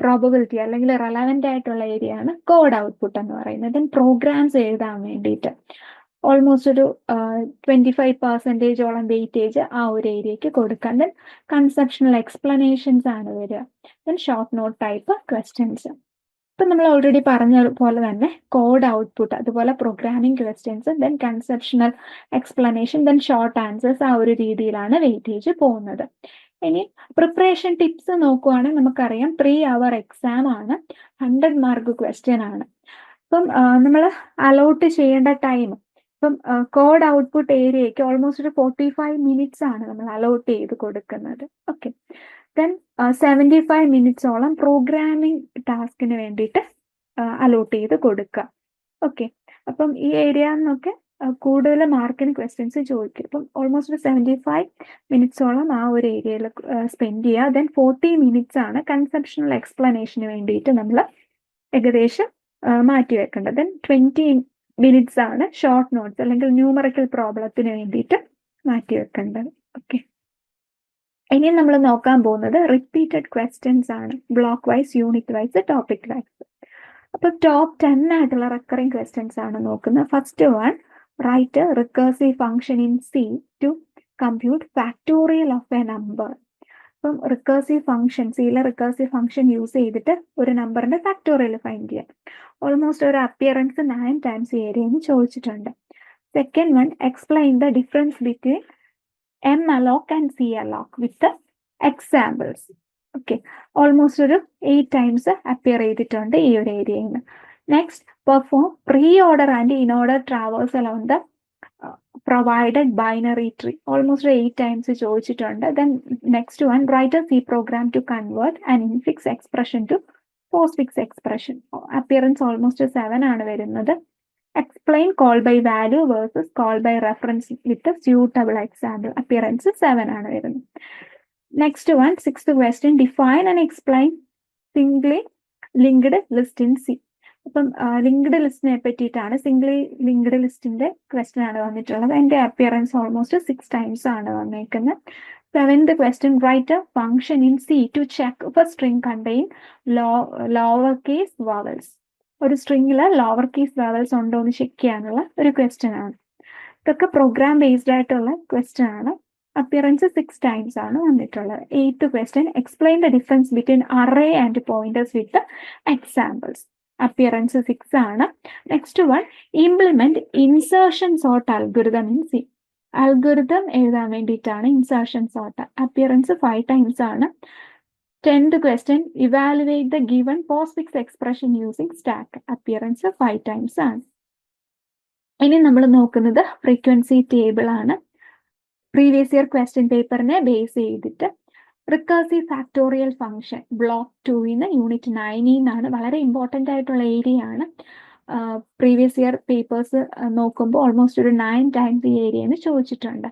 പ്രോബബിലിറ്റി അല്ലെങ്കിൽ റെലവന്റ് ആയിട്ടുള്ള ഏരിയ ആണ് കോഡ് ഔട്ട്പുട്ട് എന്ന് പറയുന്നത്. ദെൻ പ്രോഗ്രാംസ് എഴുതാൻ വേണ്ടിയിട്ട് ഓൾമോസ്റ്റ് ഒരു ട്വന്റി ഫൈവ് പെർസെന്റേജോളം വെയിറ്റേജ് ആ ഒരു ഏരിയയ്ക്ക് കൊടുക്കാൻ. ദെൻ കൺസെപ്ഷണൽ എക്സ്പ്ലനേഷൻസ് ആണ് വരിക. Then short note type questions ഇപ്പം നമ്മൾ ഓൾറെഡി പറഞ്ഞ പോലെ തന്നെ കോഡ് ഔട്ട്പുട്ട് അതുപോലെ programming questions then conceptual explanation then short answers ആ ഒരു രീതിയിലാണ് വെയിറ്റേജ് പോകുന്നത്. ഇനി പ്രിപ്പറേഷൻ ടിപ്സ് നോക്കുവാണെങ്കിൽ നമുക്കറിയാം ത്രീ അവർ എക്സാം ആണ് ഹൺഡ്രഡ് മാർക്ക് ക്വസ്റ്റ്യൻ ആണ്. അപ്പം നമ്മൾ അലോട്ട് ചെയ്യേണ്ട ടൈം ഇപ്പം കോഡ് ഔട്ട്പുട്ട് ഏരിയയ്ക്ക് ഓൾമോസ്റ്റ് ഒരു ഫോർട്ടി ഫൈവ് മിനിറ്റ്സ് ആണ് നമ്മൾ അലോട്ട് ചെയ്ത് കൊടുക്കുന്നത്. ഓക്കെ ദെൻ സെവന്റി ഫൈവ് മിനിറ്റ്സോളം പ്രോഗ്രാമിംഗ് ടാസ്കിന് വേണ്ടിയിട്ട് അലോട്ട് ചെയ്ത് കൊടുക്കുക. ഓക്കെ അപ്പം ഈ ഏരിയ എന്നൊക്കെ കൂടുതൽ മാർക്കിന് ക്വസ്റ്റ്യൻസ് ചോദിക്കും. അപ്പം ഓൾമോസ്റ്റ് ഒരു സെവന്റി ഫൈവ് മിനിറ്റ്സോളം ആ ഒരു ഏരിയയിൽ സ്പെൻഡ് ചെയ്യുക. ദെൻ ഫോർട്ടി മിനിറ്റ്സ് ആണ് കൺസെപ്ഷണൽ എക്സ്പ്ലനേഷന് വേണ്ടിയിട്ട് നമ്മൾ ഏകദേശം മാറ്റി വെക്കേണ്ടത്. ദെൻ ട്വന്റി മിനിറ്റ്സ് ആണ് ഷോർട്ട് നോട്ട്സ് അല്ലെങ്കിൽ ന്യൂമറിക്കൽ പ്രോബ്ലത്തിന് വേണ്ടിയിട്ട് മാറ്റി വെക്കേണ്ടത്. ഓക്കെ ഇനി നമ്മൾ നോക്കാൻ പോകുന്നത് റിപ്പീറ്റഡ് ക്വസ്റ്റ്യൻസ് ആണ്. Block wise unit wise topic wise അപ്പൊ ടോപ്പ് ടെൻ ആയിട്ടുള്ള റെക്കറിംഗ് ക്വസ്റ്റ്യൻസ് ആണ് നോക്കുന്നത്. First one write recursive function in C to compute factorial of a number അപ്പം റിക്കേഴ്സീവ് ഫംഗ്ഷൻ സിയിലെ റിക്കേഴ്സീവ് ഫംഗ്ഷൻ യൂസ് ചെയ്തിട്ട് ഒരു നമ്പറിന്റെ ഫാക്ടോറിയൽ ഫൈൻഡ് ചെയ്യാം. ഓൾമോസ്റ്റ് ഒരു അപ്പിയറൻസ് നയൻ ടൈംസ് ഏരിയന്ന് ചോദിച്ചിട്ടുണ്ട്. Second one explain the difference between malloc and calloc with examples okay almost ഒരു എയ്റ്റ് ടൈംസ് അപ്പിയർ ചെയ്തിട്ടുണ്ട് ഈ ഒരു ഏരിയയിൽ നിന്ന് next perform pre order and in order traversals along the provided binary tree almost eight times ചോദിച്ചിട്ടുണ്ട്. Then next one write C program to convert and infix expression to postfix expression appearance almost seven ആണ് വരുന്നത്. Explain call by value versus call by reference with suitable example appearance seven ആണ് വരുന്നത്. Next one six question define and explain singly linked list in C അപ്പം linked ലിസ്റ്റിനെ പറ്റിയിട്ടാണ് singly linked ലിസ്റ്റിന്റെ question ആണ് വന്നിട്ടുള്ളത്. എന്റെ അപ്പിയറൻസ് ഓൾമോസ്റ്റ് സിക്സ് ടൈംസ് ആണ് വന്നേക്കുന്നത്. Seventh question write a function in C to check for string contain low lower case vowels ഒരു സ്ട്രിങ്ങിൽ ലോവർ കേസ് ലെവൽസ് ഉണ്ടോ എന്ന് ചെക്ക് ചെയ്യാനുള്ള ഒരു ക്വസ്റ്റ്യൻ ആണ്. ഇതൊക്കെ പ്രോഗ്രാം ബേസ്ഡ് ആയിട്ടുള്ള ക്വസ്റ്റ്യൻ ആണ്. അപ്പിയറൻസ് സിക്സ് ടൈംസ് ആണ് വന്നിട്ടുള്ളത്. Eighth question explain the difference between array and pointers with examples appearance six ആണ്. Next one implement insertion sort algorithm in C algorithm എഴുതാൻ വേണ്ടിയിട്ടാണ് insertion sort appearance five times ആണ്. Tenth question evaluate the given postfix expression using stack appearance five times ആണ്. ഇനി നമ്മൾ നോക്കുന്നത് frequency table ആണ്. Previous year question പേപ്പറിനെ base ചെയ്തിട്ട് റിക്കേഴ്സീവ് ഫാക്ടോറിയൽ ഫംഗ്ഷൻ ബ്ലോക്ക് ടൂവിന്ന് യൂണിറ്റ് നയനിൽ നിന്നാണ് വളരെ ഇമ്പോർട്ടന്റ് ആയിട്ടുള്ള ഏരിയ ആണ്. പ്രീവിയസ് ഇയർ പേപ്പേഴ്സ് നോക്കുമ്പോൾ ഓൾമോസ്റ്റ് ഒരു നയൻ ടൈംസ് ഈ ഏരിയന്ന് ചോദിച്ചിട്ടുണ്ട്.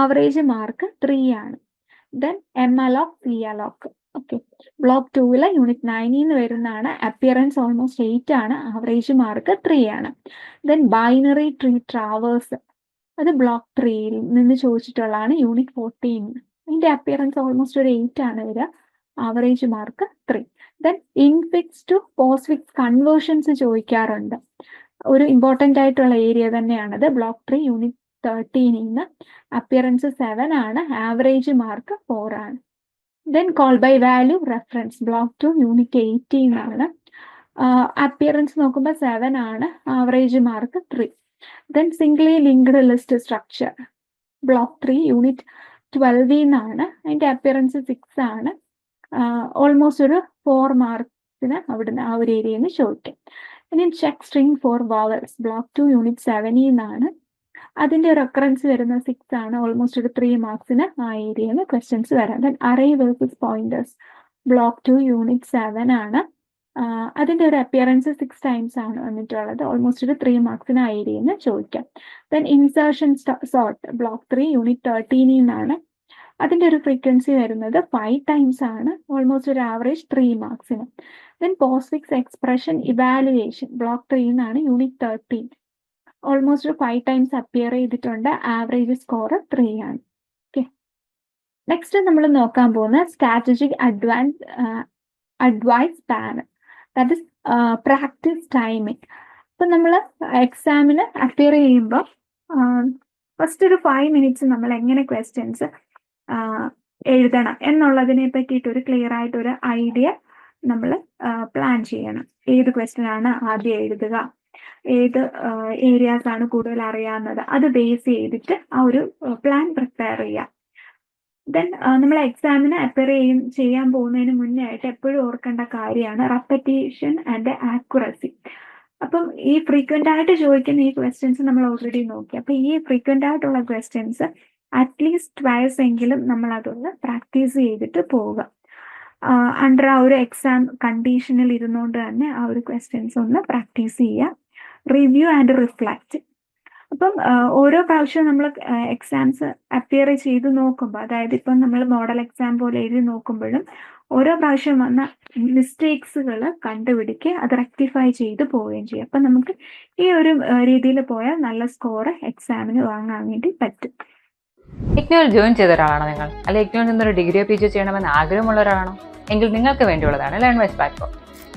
ആവറേജ് മാർക്ക് ത്രീ ആണ്. Then malloc calloc okay block ടൂവിലെ unit നയനിൽ നിന്ന് വരുന്നതാണ് അപ്പിയറൻസ് ഓൾമോസ്റ്റ് എയ്റ്റ് ആണ്. ആവറേജ് മാർക്ക് ത്രീ ആണ്. ദെൻ ബൈനറി ട്രീ ട്രാവേഴ്സ് അത് ബ്ലോക്ക് ത്രീയിൽ നിന്ന് ചോദിച്ചിട്ടുള്ളതാണ് യൂണിറ്റ് ഫോർട്ടീൻ അതിന്റെ അപ്പിയറൻസ് ഓൾമോസ്റ്റ് ഒരു എയ്റ്റ് ആണ് വരിക. Average mark three then infix to postfix conversions ചോദിക്കാറുണ്ട്. ഒരു ഇമ്പോർട്ടന്റ് ആയിട്ടുള്ള ഏരിയ തന്നെയാണത് ബ്ലോക്ക് ത്രീ യൂണിറ്റ് തേർട്ടീനിൽ നിന്ന് അപ്പിയറൻസ് സെവൻ ആണ്. ആവറേജ് മാർക്ക് ഫോർ ആണ്. Then call by value reference block two unit eighteen ആണ്. അപ്പിയറൻസ് നോക്കുമ്പോൾ സെവൻ ആണ്. Average mark three then singly linked list structure block three unit ട്വൽവിൽ നിന്നാണ് അതിന്റെ അപ്പിയറൻസ് സിക്സ് ആണ്. ഓൾമോസ്റ്റ് ഒരു ഫോർ മാർക്സിന് അവിടുന്ന് ആ ഒരു ഏരിയയിൽ നിന്ന് ചോദിക്കും ഇനി check string for vowels block two unit സെവനിൽ നിന്നാണ് അതിന്റെ അക്രൻസ് വരുന്ന സിക്സ് ആണ്. ഓൾമോസ്റ്റ് ഒരു ത്രീ മാർക്സിന് ആ ഏരിയയിൽ നിന്ന് ക്വസ്റ്റ്യൻസ് വരാം. Then array versus pointers block two unit seven ആണ്. അതിന്റെ ഒരു അപ്പിയറൻസ് സിക്സ് ടൈംസ് ആണ് വന്നിട്ടുള്ളത്. ഓൾമോസ്റ്റ് ഒരു ത്രീ മാർക്സിന് ആ ഏരിയയിൽ നിന്ന് ചോദിക്കാം then insertion sort block three unit തേർട്ടീനിൽ നിന്നാണ് അതിന്റെ ഒരു ഫ്രീക്വൻസി വരുന്നത് ഫൈവ് ടൈംസ് ആണ്. ഓൾമോസ്റ്റ് ഒരു average three മാർക്സിന് then postfix expression evaluation block three എന്നാണ് unit thirteen almost five times appear ചെയ്തിട്ടുണ്ട്. ആവറേജ് സ്കോർ ത്രീ ആണ്. ഓക്കെ നെക്സ്റ്റ് നമ്മൾ നോക്കാൻ പോകുന്ന strategic advance advice panel that is practice timing അപ്പം നമ്മൾ എക്സാമിന് അപ്പിയർ ചെയ്യുമ്പോൾ ഫസ്റ്റ് ഒരു ഫൈവ് മിനിറ്റ്സ് നമ്മൾ എങ്ങനെ ക്വസ്റ്റ്യൻസ് എഴുതണം എന്നുള്ളതിനെ പറ്റിയിട്ട് ഒരു ക്ലിയർ ആയിട്ട് ഒരു ഐഡിയ നമ്മൾ പ്ലാൻ ചെയ്യണം. ഏത് ക്വസ്റ്റ്യൻ ആണ് ആദ്യം എഴുതുക? ഏത് ഏരിയാസ് ആണ് കൂടുതൽ അറിയാവുന്നത്. അത് ബേസ് ചെയ്തിട്ട് ആ ഒരു പ്ലാൻ പ്രിപ്പയർ ചെയ്യുക ദെൻ നമ്മൾ എക്സാമിന് അപ്പയർ ചെയ്യും ചെയ്യാൻ പോകുന്നതിന് മുന്നേ ആയിട്ട് എപ്പോഴും ഓർക്കേണ്ട കാര്യമാണ് റെപ്പറ്റീഷൻ ആൻഡ് ആക്യുറസി അപ്പം ഈ ഫ്രീക്വന്റ് ആയിട്ട് ചോദിക്കുന്ന ഈ ക്വസ്റ്റ്യൻസ് നമ്മൾ ഓൾറെഡി നോക്കി. അപ്പൊ ഈ ഫ്രീക്വന്റ് ആയിട്ടുള്ള ക്വസ്റ്റ്യൻസ് അറ്റ്ലീസ്റ്റ് ട്വൈസ് എങ്കിലും നമ്മൾ അതൊന്ന് പ്രാക്ടീസ് ചെയ്തിട്ട് പോവുക. അണ്ടർ ആ ഒരു എക്സാം കണ്ടീഷനിൽ ഇരുന്നുകൊണ്ട് തന്നെ ആ ഒരു ക്വസ്റ്റ്യൻസ് ഒന്ന് പ്രാക്ടീസ് ചെയ്യുക റിവ്യൂ ആൻഡ് റിഫ്ലക്റ്റ് അപ്പം ഓരോ പ്രാവശ്യവും നമ്മൾ എക്സാംസ് അപ്പിയർ ചെയ്ത് നോക്കുമ്പോൾ അതായത് ഇപ്പം നമ്മൾ മോഡൽ എക്സാം പോലെ എഴുതി നോക്കുമ്പോഴും ഓരോ പ്രാവശ്യം വന്ന മിസ്റ്റേക്സുകൾ കണ്ടുപിടിക്കുക അത് റെക്ടിഫൈ ചെയ്ത് പോവുകയും ചെയ്യും അപ്പം നമുക്ക് ഈ ഒരു രീതിയിൽ പോയാൽ നല്ല സ്കോർ എക്സാമിന് വാങ്ങാൻ വേണ്ടി പറ്റും. ഇഗ്നോയിൽ ജോയിൻ ചെയ്ത ഒരാളാണോ നിങ്ങൾ? അല്ലെങ്കിൽ ഇഗ്നോയിൽ നിന്നൊരു ഡിഗ്രിയോ പി ജിയോ ചെയ്യണമെന്ന് ആഗ്രഹമുള്ള ഒരാളാണോ? എങ്കിൽ നിങ്ങൾക്ക് വേണ്ടിയുള്ളതാണ് ലേൺ വൈസ് പ്ലാറ്റ്ഫോം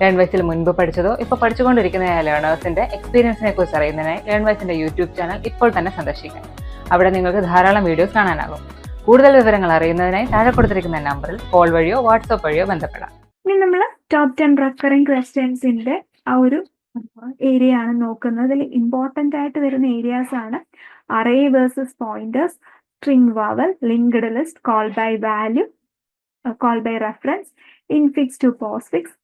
ലേൺ വൈസിൽ മുൻപ് പഠിച്ചതോ ഇപ്പോൾ പഠിച്ചുകൊണ്ടിരിക്കുന്ന ലേണേഴ്സിന്റെ എക്സ്പീരിയൻസിനെ കുറിച്ച് അറിയുന്നതിനായി ലേൺ വൈസിന്റെ യൂട്യൂബ് ചാനൽ ഇപ്പോൾ തന്നെ സന്ദർശിക്കാം. അവിടെ നിങ്ങൾക്ക് ധാരാളം വീഡിയോസ് കാണാനാകും. കൂടുതൽ വിവരങ്ങൾ അറിയുന്നതിനായി താഴെ കൊടുത്തിരിക്കുന്ന നമ്പറിൽ കോൾ വഴിയോ വാട്സ്ആപ്പ് വഴിയോ ബന്ധപ്പെടാം. ഇനി നമ്മൾ ടോപ്പ് ടെൻ റെക്കറിംഗ് ക്വസ്റ്റ്യൻസിന്റെ ആ ഒരു ഏരിയ ആണ് നോക്കുന്നത്. അതിൽ ആയിട്ട് വരുന്ന ഏരിയാസ് ആണ് array versus pointers string vowel linked list call by value call by reference infix to postfix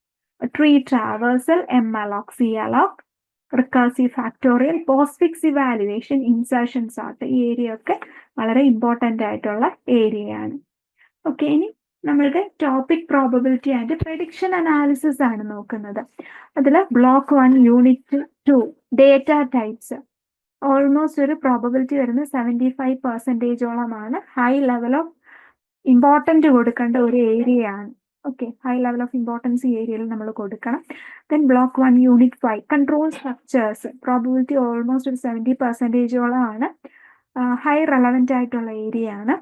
tree traversal malloc calloc recursive factorial postfix evaluation insertion sort ഈ area ഒക്കെ വളരെ ഇമ്പോർട്ടന്റ് ആയിട്ടുള്ള ഏരിയയാണ് ഓക്കെ ഇനി നമ്മളുടെ topic probability and prediction analysis ആണ് നോക്കുന്നത്. അതിൽ block one unit two data types almost ഒരു പ്രോബബിലിറ്റി വരുന്ന സെവന്റി ഫൈവ് പെർസെന്റേജോളമാണ് ഹൈ ലെവൽ ഓഫ് ഇമ്പോർട്ടന്റ് കൊടുക്കേണ്ട ഒരു ഏരിയ ആണ്. Okay high level of importance ഈ ഏരിയയിൽ നമ്മൾ കൊടുക്കണം. Then block one unit five control structures probability almost ഒരു സെവന്റി പെർസെന്റേജോളമാണ് ഹൈ റെലവന്റ് ആയിട്ടുള്ള ഏരിയ ആണ്.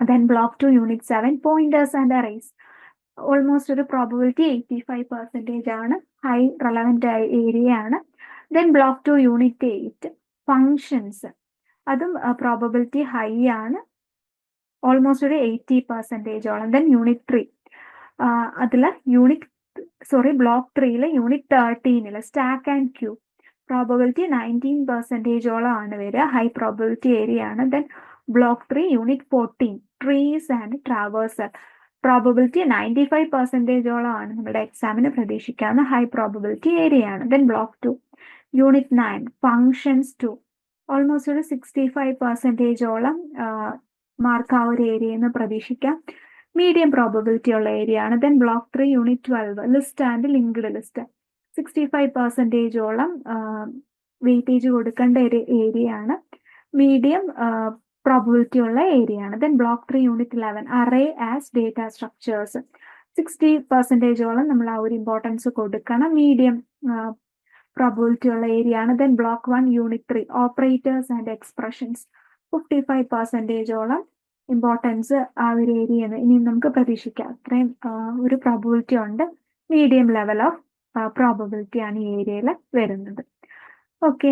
Then block two unit seven pointers and arrays almost ഒരു പ്രോബിലിറ്റി എയ്റ്റി ഫൈവ് പെർസെന്റേജ് ആണ് ഹൈ റെലവന്റ് ഏരിയ ആണ്. Then block two unit eight functions അതും probability high ആണ്. Almost ഒരു എയ്റ്റി പെർസെന്റേജോളം ദെൻ യൂണിറ്റ് ത്രീ അതിൽ യൂണിറ്റ് സോറി ബ്ലോക്ക് ത്രീയിലെ unit തേർട്ടീനിൽ സ്റ്റാക്ക് ആൻഡ് ക്യൂ പ്രോബബിലിറ്റി നയന്റീൻ പെർസെന്റേജോളം ആണ് വരിക. ഹൈ പ്രോബിലിറ്റി ഏരിയ ആണ്. Then block three unit fourteen trees and traversal probability ninety five പെർസെന്റേജോളം ആണ് നമ്മുടെ എക്സാമിന് പ്രതീക്ഷിക്കാവുന്ന ഹൈ പ്രോബബിലിറ്റി ഏരിയ ആണ്. Then block two unit nine functions two almost ഒരു സിക്സ്റ്റി ഫൈവ് പെർസെന്റേജോളം മാർക്ക് ആ ഒരു ഏരിയ എന്ന് പ്രതീക്ഷിക്കാം. മീഡിയം പ്രോബബിലിറ്റി ഉള്ള ഏരിയ ആണ്. Then block three unit twelve list and linked list sixty five പെർസെന്റേജോളം weightage കൊടുക്കേണ്ട ഒരു ഏരിയ ആണ്. മീഡിയം പ്രോബിലിറ്റി ഉള്ള ഏരിയ ആണ്. Then block three unit eleven array as data structures sixty പെർസെന്റേജോളം നമ്മൾ ആ ഒരു ഇമ്പോർട്ടൻസ് കൊടുക്കണം. മീഡിയം പ്രോബിലിറ്റി ഉള്ള ഏരിയ ആണ്. Then block one unit three operators and expressions fifty five പെർസെന്റേജോളം importance ആ ഒരു ഏരിയ ഇനി നമുക്ക് പ്രതീക്ഷിക്കാം. അത്രയും ഒരു പ്രോബിലിറ്റി ഉണ്ട്. മീഡിയം ലെവൽ ഓഫ് പ്രോബിലിറ്റി ആണ് ഈ ഏരിയയിൽ വരുന്നത്. ഓക്കെ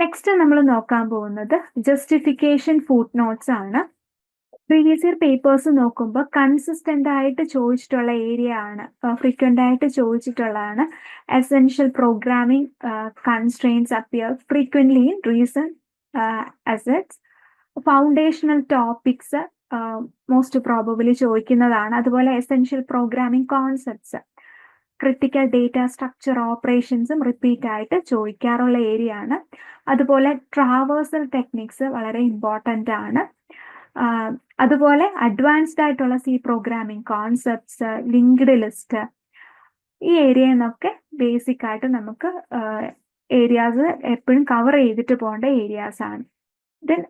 നെക്സ്റ്റ് നമ്മൾ നോക്കാൻ പോകുന്നത് ജസ്റ്റിഫിക്കേഷൻ ഫുഡ് നോട്ട്സ് ആണ്. പ്രീവിയസ് ഇയർ പേപ്പേഴ്സ് നോക്കുമ്പോൾ കൺസിസ്റ്റന്റ് ആയിട്ട് ചോദിച്ചിട്ടുള്ള ഏരിയ ആണ് ഫ്രീക്വന്റ് ആയിട്ട് ചോദിച്ചിട്ടുള്ളതാണ്. Essential programming constraints appear frequently in reason assets foundational topics most probably ചോദിക്കുന്നതാണ്. അതുപോലെ essential programming concepts critical data structure ഓപ്പറേഷൻസും repeat ആയിട്ട് ചോദിക്കാറുള്ള ഏരിയ ആണ്. അതുപോലെ ട്രാവേഴ്സൽ ടെക്നിക്സ് വളരെ ഇമ്പോർട്ടന്റ് ആണ്. അതുപോലെ അഡ്വാൻസ്ഡ് ആയിട്ടുള്ള C programming concepts linked list ഈ ഏരിയയിൽ നിന്നൊക്കെ ബേസിക് ആയിട്ട് നമുക്ക് ഏരിയാസ് എപ്പോഴും കവർ ചെയ്തിട്ട് പോകേണ്ട ഏരിയാസ് ആണ്. ദെൻ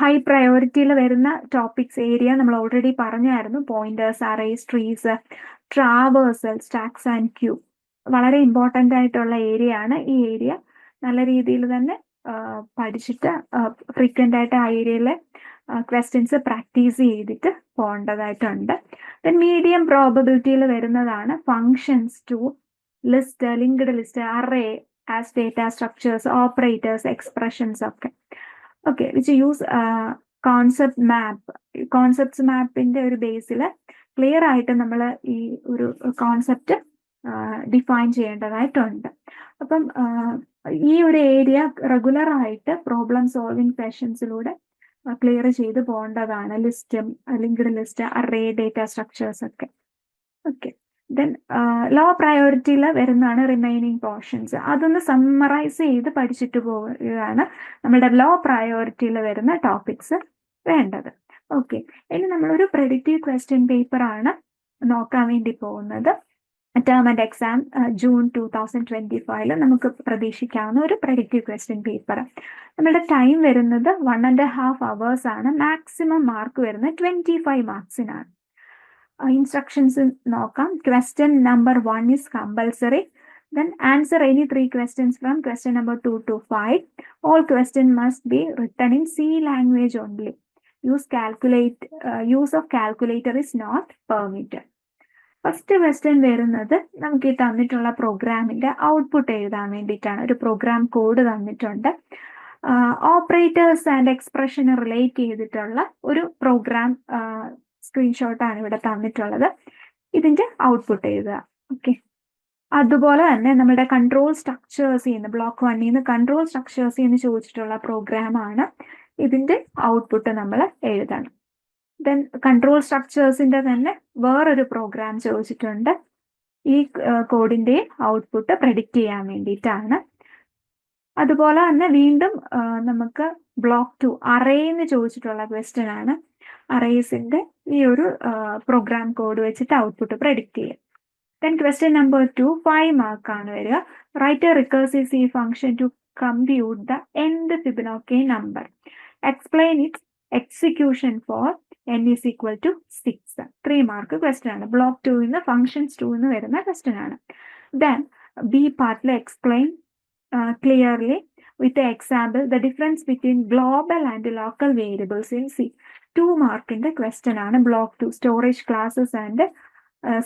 ഹൈ പ്രയോറിറ്റിയിൽ വരുന്ന ടോപ്പിക്സ് ഏരിയ നമ്മൾ ഓൾറെഡി പറഞ്ഞായിരുന്നു. Pointers arrays trees traversal stacks and queue വളരെ ഇമ്പോർട്ടന്റ് ആയിട്ടുള്ള ഏരിയ ആണ് ഈ ഏരിയ നല്ല രീതിയിൽ തന്നെ പഠിച്ചിട്ട് ഫ്രീക്വന്റ് ആയിട്ട് ആ ഏരിയയിലെ ക്വസ്റ്റ്യൻസ് പ്രാക്ടീസ് ചെയ്തിട്ട് പോകേണ്ടതായിട്ടുണ്ട്. ദെൻ മീഡിയം പ്രോബബിലിറ്റിയിൽ വരുന്നതാണ് functions two list linked list array as data structures operators expressions ഒക്കെ. Okay which use concept map concepts മാപ്പിന്റെ ഒരു ബേസിൽ ക്ലിയർ ആയിട്ട് നമ്മൾ ഈ ഒരു കോൺസെപ്റ്റ് ഡിഫൈൻ ചെയ്യേണ്ടതായിട്ടുണ്ട്. അപ്പം ഈ ഒരു ഏരിയ റെഗുലർ ആയിട്ട് പ്രോബ്ലം സോൾവിങ് സെഷൻസിലൂടെ ക്ലിയർ ചെയ്ത് പോകേണ്ടതാണ്. ലിസ്റ്റും linked list array data structures ഒക്കെ. ഓക്കെ ദെൻ ലോ പ്രയോറിറ്റിയിൽ വരുന്നതാണ് റിമൈനിങ് പോർഷൻസ് അതൊന്ന് സമ്മറൈസ് ചെയ്ത് പഠിച്ചിട്ട് പോവുകയാണ് നമ്മുടെ ലോ പ്രയോറിറ്റിയിൽ വരുന്ന ടോപ്പിക്സ് വേണ്ടത്. ഓക്കെ ഇനി നമ്മളൊരു പ്രെഡിക്റ്റീവ് ക്വസ്റ്റ്യൻ പേപ്പർ ആണ് നോക്കാൻ വേണ്ടി പോകുന്നത്. Term and exam June two thousand twenty ഫൈവിൽ നമുക്ക് പ്രതീക്ഷിക്കാവുന്ന ഒരു പ്രെഡിക്റ്റീവ് ക്വസ്റ്റ്യൻ പേപ്പർ നമ്മുടെ ടൈം വരുന്നത് വൺ ആൻഡ് ഹാഫ് അവേഴ്സ് ആണ്. മാക്സിമം മാർക്ക് വരുന്നത് ട്വന്റി ഫൈവ് മാർക്സിനാണ് ഇൻസ്ട്രക്ഷൻസ് നോക്കാം. Question number one is compulsory then answer any three questions from question number two to five all question must be written in C language only use calculate use of calculator is not permitted first question വരുന്നത് നമുക്ക് ഈ തന്നിട്ടുള്ള പ്രോഗ്രാമിന്റെ output എഴുതാൻ വേണ്ടിയിട്ടാണ്. ഒരു program code തന്നിട്ടുണ്ട്. Operators and എക്സ്പ്രഷന് റിലേറ്റ് ചെയ്തിട്ടുള്ള ഒരു പ്രോഗ്രാം സ്ക്രീൻഷോട്ടാണ് ഇവിടെ തന്നിട്ടുള്ളത്. ഇതിന്റെ ഔട്ട്പുട്ട് എഴുതുക. ഓക്കെ അതുപോലെ തന്നെ നമ്മുടെ കൺട്രോൾ സ്ട്രക്ചേഴ്സ് ചെയ്യുന്ന ബ്ലോക്ക് വണ്ണിൽ നിന്ന് കൺട്രോൾ സ്ട്രക്ചേഴ്സ് എന്ന് ചോദിച്ചിട്ടുള്ള പ്രോഗ്രാം ആണ് ഇതിന്റെ ഔട്ട്പുട്ട് നമ്മൾ എഴുതണം. ദെൻ കൺട്രോൾ സ്ട്രക്ചേഴ്സിന്റെ തന്നെ വേറൊരു പ്രോഗ്രാം ചോദിച്ചിട്ടുണ്ട്. ഈ കോഡിന്റെ ഔട്ട്പുട്ട് പ്രെഡിക്റ്റ് ചെയ്യാൻ വേണ്ടിയിട്ടാണ്. അതുപോലെ തന്നെ വീണ്ടും നമുക്ക് ബ്ലോക്ക് ടു അറേ എന്ന് ചോദിച്ചിട്ടുള്ള ക്വസ്റ്റ്യൻ ആണ്. അറേസിന്റെ ഈ ഒരു പ്രോഗ്രാം കോഡ് വെച്ചിട്ട് ഔട്ട്പുട്ട് പ്രെഡിക്റ്റ് ചെയ്യും. Then question number two five mark ആണ് വരിക. Write a recursive C function to compute the എന്ത് Fibonacci number explain it execution for n is equal to six three mark question ആണ്. Block two നിന്ന് functions to എന്ന് വരുന്ന question ആണ്. Then B പാർട്ടിൽ explain clearly with example the difference between global and local variables in C two മാർക്കിന്റെ question ആണ്. Block two storage classes and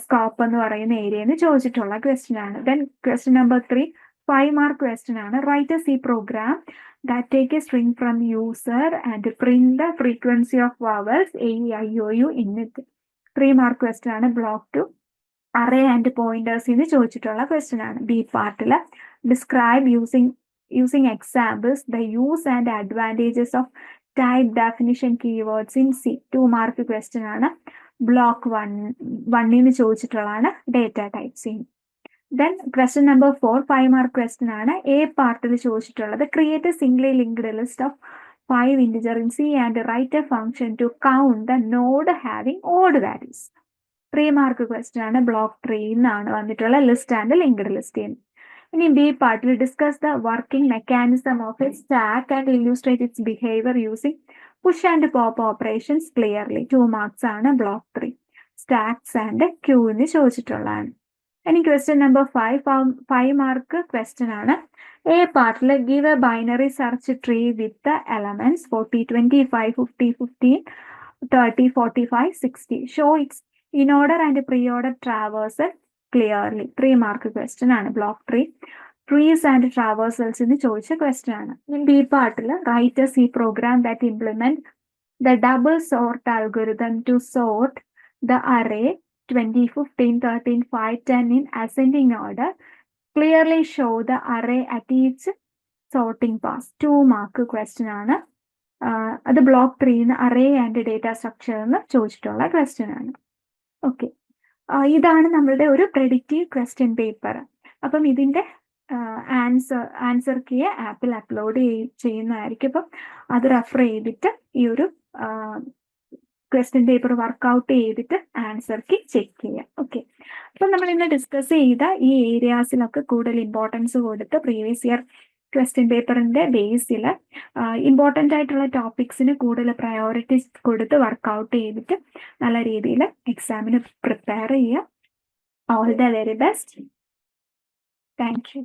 scope എന്ന് പറയുന്ന ഏരിയ എന്ന് ചോദിച്ചിട്ടുള്ള ക്വസ്റ്റ്യൻ ആണ്. Then question number three five mark question ആണ്. Write C program that take a string from user and print the frequency of vowels A I O U in it three mark question ആണ്. Block two array and pointers എന്ന് ചോദിച്ചിട്ടുള്ള question ആണ്. B പാർട്ടിൽ describe using using examples the use and advantages of type definition keywords in C two mark question ആണ്. Block one വണ്ണിൽ നിന്ന് ചോദിച്ചിട്ടുള്ളതാണ് data ടൈപ്സിങ് then question number four five mark question ആണ്. A പാർട്ടിൽ ചോദിച്ചിട്ടുള്ളത് create a singly linked list of five integer in C and write a function to count the node having odd values three mark question ആണ്. Block three എന്നാണ് വന്നിട്ടുള്ള list and linked list ഇനി B പാർട്ടിൽ discuss the working mechanism of a stack and illustrate its behaviour using push and pop operations clearly two marks ആണ് block three stacks and queue എന്ന് ചോദിച്ചിട്ടുള്ളതാണ്. ഇനി question number five five mark question ആണ്. A പാർട്ടിൽ give a binary search tree with elements forty twenty five fifty fifteen thirty forty five sixty show its inorder and preorder traversal clearly three mark question ആണ് block three trees and traversals എന്ന് ചോദിച്ച question ആണ്. B പാർട്ടിൽ write C program that implement the double sort algorithm to sort the array twenty fifteen thirteen five ten in ascending order clearly show the array at each sorting pass two mark question ആണ്. അത് block ത്രീന്ന് array and data structure എന്ന് ചോദിച്ചിട്ടുള്ള question ആണ്. Okay ഇതാണ് നമ്മളുടെ ഒരു predictive question paper അപ്പം ഇതിന്റെ ആൻസർ ആൻസർ കീ ആപ്പിൽ അപ്ലോഡ് ചെയ്യുന്നതായിരിക്കും. അപ്പം അത് റെഫർ ചെയ്തിട്ട് ഈ ഒരു ക്വസ്റ്റ്യൻ പേപ്പർ വർക്ക്ഔട്ട് ചെയ്തിട്ട് ആൻസർ കീ ചെക്ക് ചെയ്യാം. ഓക്കെ അപ്പം നമ്മൾ ഇന്ന് ഡിസ്കസ് ചെയ്ത ഈ ഏരിയാസിലൊക്കെ കൂടുതൽ ഇമ്പോർട്ടൻസ് കൊടുത്ത് പ്രീവിയസ് ഇയർ ക്വസ്റ്റ്യൻ പേപ്പറിന്റെ ബേസിൽ ഇമ്പോർട്ടന്റ് ആയിട്ടുള്ള ടോപ്പിക്സിന് കൂടുതൽ പ്രയോറിറ്റി കൊടുത്ത് വർക്ക്ഔട്ട് ചെയ്തിട്ട് നല്ല രീതിയിൽ എക്സാമിന് പ്രിപ്പയർ ചെയ്യുക. All the very best thank you